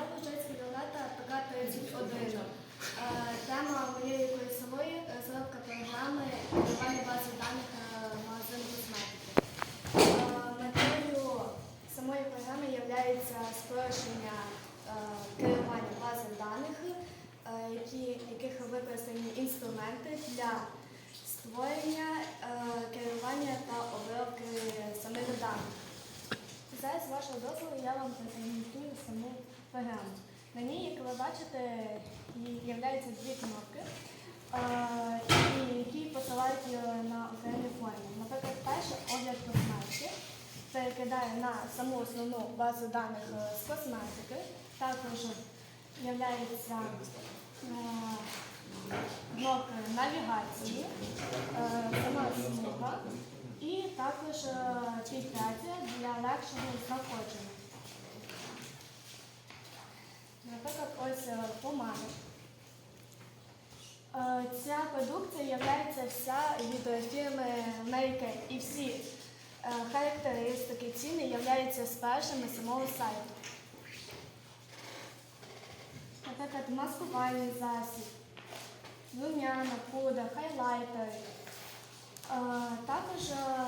Я Бужецька Віолета, ПК-31. Е, Тема моєї курсової – розробка програми керування бази даних е, магазину косметики. Е, Метою самої програми є спрощення е, керування бази даних, е, які, яких використані інструменти для створення, е, керування та обробки самих даних. З вашого дозволу, я вам презентую саму програму. На ній, як ви бачите, являються дві кнопки, е, які посилають е, на окремі форми. Наприклад, перше огляд косметики перекидає на саму основну базу даних е, з косметики. Також являється е, блок навігації, е, сама смуга і також е, фільтрація для легшого знаходження. Наприклад, ось е, помада. Е, Ця продукція є вся від е, фірми Kay. І всі е, характеристики ціни являються спершими самого сайту. Наприклад, маскувальний засіб, рум'яна, пудра, хайлайтери. Е, Також е,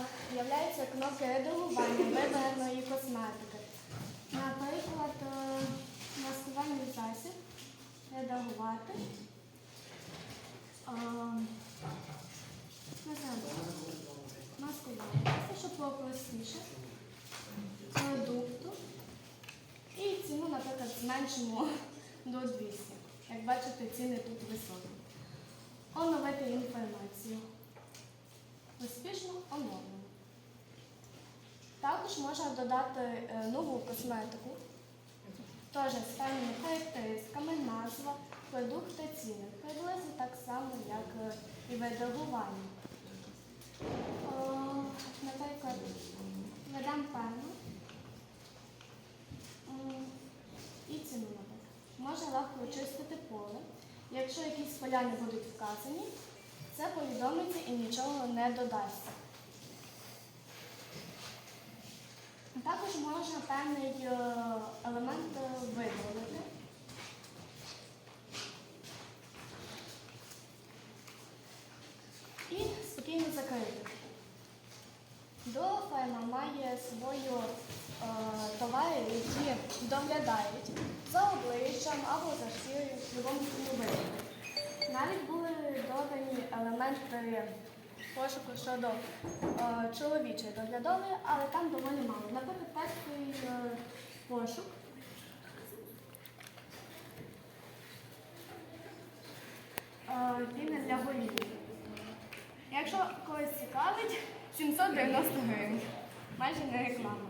редагування вибраної косметики. Наприклад, е, маскувальний засіб, редагувати. Е, маскування, це щоб було простіше. Продукту. І ціну, наприклад, зменшимо до 200. Як бачите, ціни тут високі. Оновити інформацію. Успішно оновлено. Також можна додати е, нову косметику, теж певними характеристиками, назва, продукт та ціни. Приблизно так само, як е, і в Наприклад, ведемо певну і ціну, наприклад. Можна легко очистити поле. Якщо якісь поля не будуть вказані, це повідомиться і нічого не додасться. Також можна певний елемент е, видалити. І спокійно закрити. До файла має свою е, товари, які доглядають за обличчям або за шкірою в будь-якому випадку. Навіть були додані елементи пошуку щодо е, чоловічої доглядової, але там доволі мало. Наприклад, перший е, пошук. Е, він для голів. Якщо когось цікавить, 790 гривень. Майже не реклама.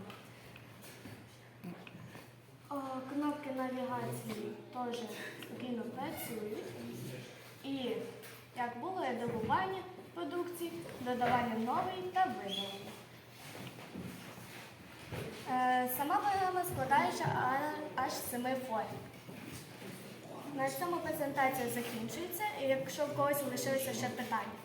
О, кнопки навігації теж спокійно працюють. І як було редагування продукції, додавання нової та видалення. Е, Сама програма складається аж з семи форм. На цьому презентація закінчується, і якщо в когось лишилися ще питання.